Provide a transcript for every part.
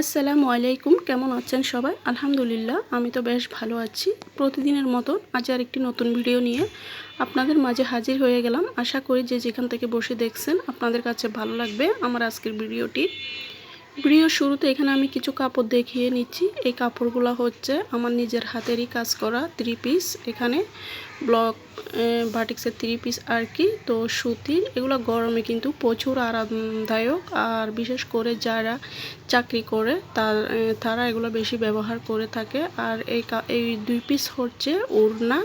আসসালামু আলাইকুম, কেমন আছেন সবাই? আলহামদুলিল্লাহ, আমি তো বেশ ভালো আছি। প্রতিদিনের মতো আজ আর একটি নতুন ভিডিও নিয়ে আপনাদের মাঝে হাজির হয়ে গেলাম। আশা করি যে যেখান থেকে বসে দেখছেন, আপনাদের কাছে ভালো লাগবে আমার আজকের ভিডিওটি। ভিডিও শুরুতে এখানে আমি কিছু কাপড় দেখিয়ে নিচ্ছি। এই কাপড়গুলো হচ্ছে আমার নিজের হাতেরই কাজ করা থ্রি পিস এখানে ব্লক বাটিক্সের থ্রি পিস আর কি। তো সুতির এগুলো গরমে কিন্তু প্রচুর আরামদায়ক। আর বিশেষ করে যারা চাকরি করে, তার তারা এগুলো বেশি ব্যবহার করে থাকে। আর এই এই দুই পিস হচ্ছে ওড়না।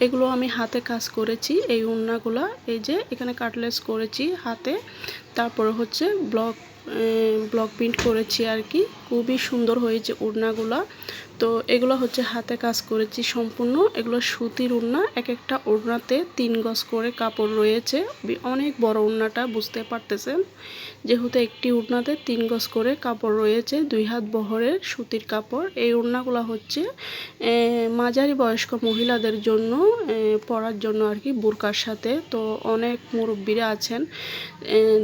এগুলো আমি হাতে কাজ করেছি, এই উন্নাগুলো, এই যে এখানে কাটলেস করেছি হাতে। তারপরে হচ্ছে ব্লক ব্লক প্রিন্ট করেছি আর কি। খুবই সুন্দর হয়েছে ওড়নাগুলো তো এগুলো হচ্ছে হাতে কাজ করেছি সম্পূর্ণ। এগুলো সুতির ওড়না এক একটা ওড়নাতে তিন গজ করে কাপড় রয়েছে। অনেক বড় ওড়নাটা বুঝতে পারতেছেন? যেহেতু একটি ওড়নাতে তিন গজ করে কাপড় রয়েছে, দুই হাত বহরের সুতির কাপড়। এই ওড়নাগুলো হচ্ছে মাঝারি বয়স্ক মহিলাদের জন্য পরার জন্য আর কি বোরকার সাথে। তো অনেক মুরব্বীরা আছেন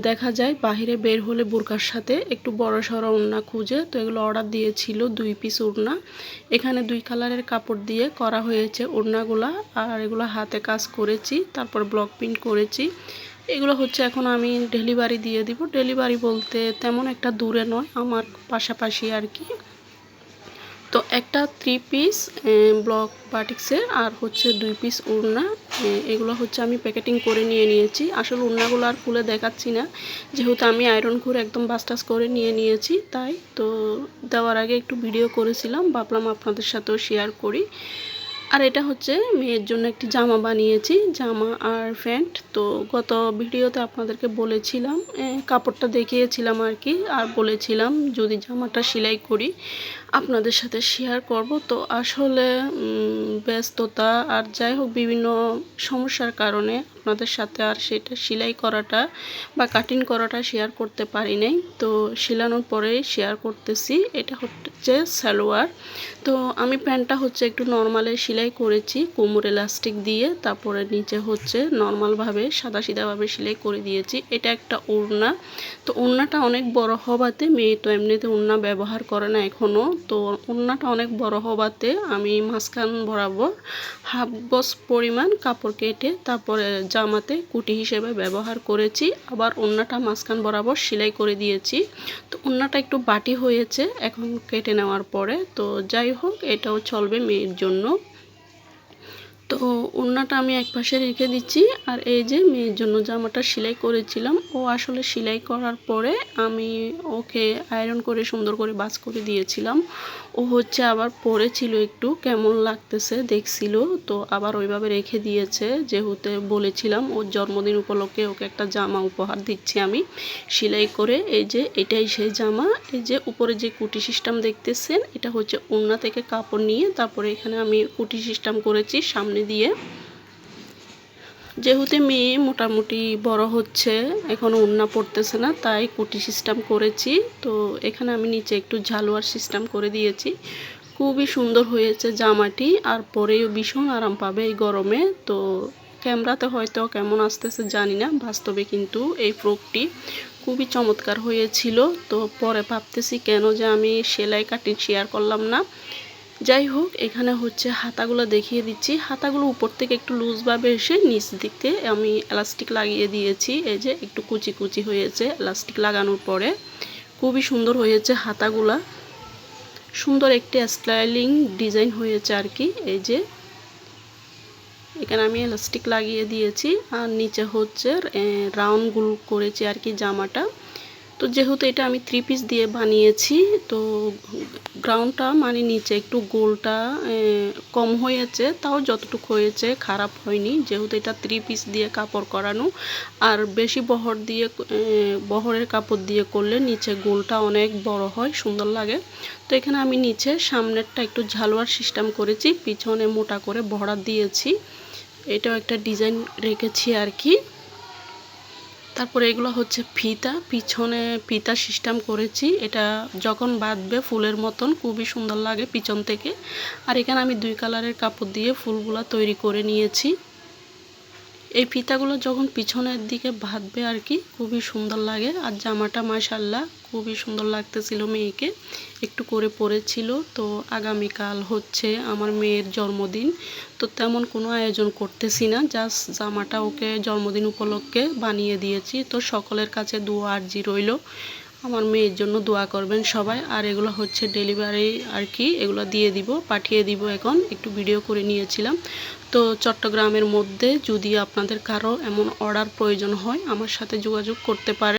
দেখা যায় বাহিরে বের হলে বোরকার সাথে একটু বড় সড়ো ওড়না খুঁজে। তো এগুলো অর্ডার দিয়েছিল দুই পিস ওড়না এখানে দুই কালারের কাপড় দিয়ে করা হয়েছে ওড়নাগুলা, আর এগুলো হাতে কাজ করেছি, তারপর ব্লক প্রিন্ট করেছি। এগুলো হচ্ছে এখন আমি ডেলিভারি দিয়ে দিব। ডেলিভারি বলতে তেমন একটা দূরে নয়, আমার পাশাপাশি আর কি। তো একটা থ্রি পিস ব্লক বাটিক্সের আর হচ্ছে দুই পিস উড়না এগুলো হচ্ছে আমি প্যাকেটিং করে নিয়ে নিয়েছি। আসলে উড়নাগুলো আর খুলে দেখাচ্ছি না, যেহেতু আমি আয়রন করে একদম বাসটাস করে নিয়ে নিয়েছি, তাই তো দেওয়ার আগে একটু ভিডিও করেছিলাম, ভাবলাম আপনাদের সাথেও শেয়ার করি। আর এটা হচ্ছে মেয়ের জন্য একটি জামা বানিয়েছি, জামা আর প্যান্ট। তো গত ভিডিওতে আপনাদেরকে বলেছিলাম কাপড়টা দেখিয়েছিলাম আর কি, আর বলেছিলাম যদি জামাটা সেলাই করি আপনাদের সাথে শেয়ার করব। তো আসলে ব্যস্ততা আর যাই হোক বিভিন্ন সমস্যার কারণে আপনাদের সাথে আর সেটা সেলাই করাটা বা কাটিং করাটা শেয়ার করতে পারি নাই। তো সেলানোর পরে শেয়ার করতেছি। এটা হচ্ছে সালোয়ার। তো আমি প্যান্টটা হচ্ছে একটু নর্মালে সেলাই করেছি, কোমর এলাস্টিক দিয়ে। তারপরে নিচে হচ্ছে নর্মালভাবে সাদা সিধাভাবে সেলাই করে দিয়েছি। এটা একটা ওড়না। তো ওড়নাটা অনেক বড় হবাতে মেয়ে তো এমনিতে ওড়না ব্যবহার করে না এখনও তো ওড়নাটা অনেক বড় হওয়াতে আমি মাঝখান বরাবর হাফ বস পরিমাণ কাপড় কেটে তারপরে জামাতে কুটি হিসেবে ব্যবহার করেছি। আবার ওড়নাটা মাঝখান বরাবর সেলাই করে দিয়েছি। তো ওড়নাটা একটু বাটি হয়েছে, এখন কেটে নেওয়ার পরে। তো যাই হোক, এটাও চলবে মেয়ের জন্য। তো ওড়নাটা আমি এক পাশে রেখে দিচ্ছি। আর এই যে মেয়ের জন্য জামাটা সেলাই করেছিলাম, ও আসলে সেলাই করার পরে আমি ওকে আয়রন করে সুন্দর করে বাস করে দিয়েছিলাম। ও হচ্ছে আবার পরেছিল একটু, কেমন লাগতেছে দেখছিল, তো আবার ওইভাবে রেখে দিয়েছে। যেহেতু বলেছিলাম, ওর জন্মদিন উপলক্ষে ওকে একটা জামা উপহার দিচ্ছি আমি সেলাই করে। এই যে এটাই সেই জামা। এই যে উপরে যে কুটি সিস্টেম দেখতেছেন, এটা হচ্ছে ওড়না থেকে কাপড় নিয়ে, তারপরে এখানে আমি কুটি সিস্টেম করেছি, সামনে দিয়ে। যেহেতু মেয়ে মোটামুটি বড় হচ্ছে এখনও উন্না পড়তেছে না, তাই কুটি সিস্টেম করেছি। তো এখানে আমি নিচে একটু ঝালোয়ার সিস্টেম করে দিয়েছি। খুবই সুন্দর হয়েছে জামাটি, আর পরেও ভীষণ আরাম পাবে এই গরমে। তো ক্যামেরাতে হয়তো কেমন আসতেছে জানি না, বাস্তবে কিন্তু এই ফ্রকটি খুবই চমৎকার হয়েছিল। তো পরে ভাবতেছি কেন যে আমি সেলাই কাটিং শেয়ার করলাম না। যাই হোক এখানে হচ্ছে হাতাগুলো দেখিয়ে দিচ্ছি। হাতাগুলো উপর থেকে একটু লুজভাবে এসে নিচ দিকে আমি এলাস্টিক লাগিয়ে দিয়েছি। এই যে একটু কুচি কুচি হয়েছে এলাস্টিক লাগানোর পরে। খুবই সুন্দর হয়েছে হাতাগুলা। সুন্দর একটি স্টাইলিং ডিজাইন হয়েছে আর কি। এই যে এখানে আমি এলাস্টিক লাগিয়ে দিয়েছি। আর নিচে হচ্ছে রাউন্ড গুল করেছি আর কি জামাটা। তো যেহেতু এটা আমি থ্রি পিস দিয়ে বানিয়েছি, তো গ্রাউন্ডটা মানে নিচে একটু গোলটা কম হয়েছে, তাও যতটুকু হয়েছে খারাপ হয়নি। যেহেতু এটা থ্রি পিস দিয়ে কাপড় করানো, আর বেশি বহর দিয়ে বহরের কাপড় দিয়ে করলে নিচে গোলটা অনেক বড় হয়, সুন্দর লাগে। তো এখানে আমি নিচে সামনেরটা একটু ঝালোয়ার সিস্টেম করেছি, পিছনে মোটা করে ভরা দিয়েছি। এটাও একটা ডিজাইন রেখেছি আর কি। তারপরে এগুলো হচ্ছে ফিতা। পিছনে ফিতা সিস্টেম করেছি। এটা যখন বাঁধবে ফুলের মতন, খুবই সুন্দর লাগে পিছন থেকে। আর এখানে আমি দুই কালারের কাপড় দিয়ে ফুলগুলা তৈরি করে নিয়েছি। এই ফিতাগুলো যখন পিছনের দিকে বাঁধবে আর কি, খুবই সুন্দর লাগে। আর জামাটা মাশাল্লাহ খুবই সুন্দর লাগতেছিল মেয়েকে। একটু করে পরেছিল, তো আগামীকাল হচ্ছে আমার মেয়ের জন্মদিন। তো তেমন কোনো আয়োজন করতেছি না জাস্ট জামাটা ওকে জন্মদিন উপলক্ষে বানিয়ে দিয়েছি। তো সকলের কাছে দোয়া আর্জি রইল। আমার মেয়ের জন্য দোয়া করবেন সবাই। আর এগুলো হচ্ছে ডেলিভারি আর কি, এগুলো দিয়ে দিব, পাঠিয়ে দিব এখন। একটু ভিডিও করে নিয়েছিলাম। তো চট্টগ্রামের মধ্যে যদি আপনাদের কারও এমন অর্ডার প্রয়োজন হয়, আমার সাথে যোগাযোগ করতে পারে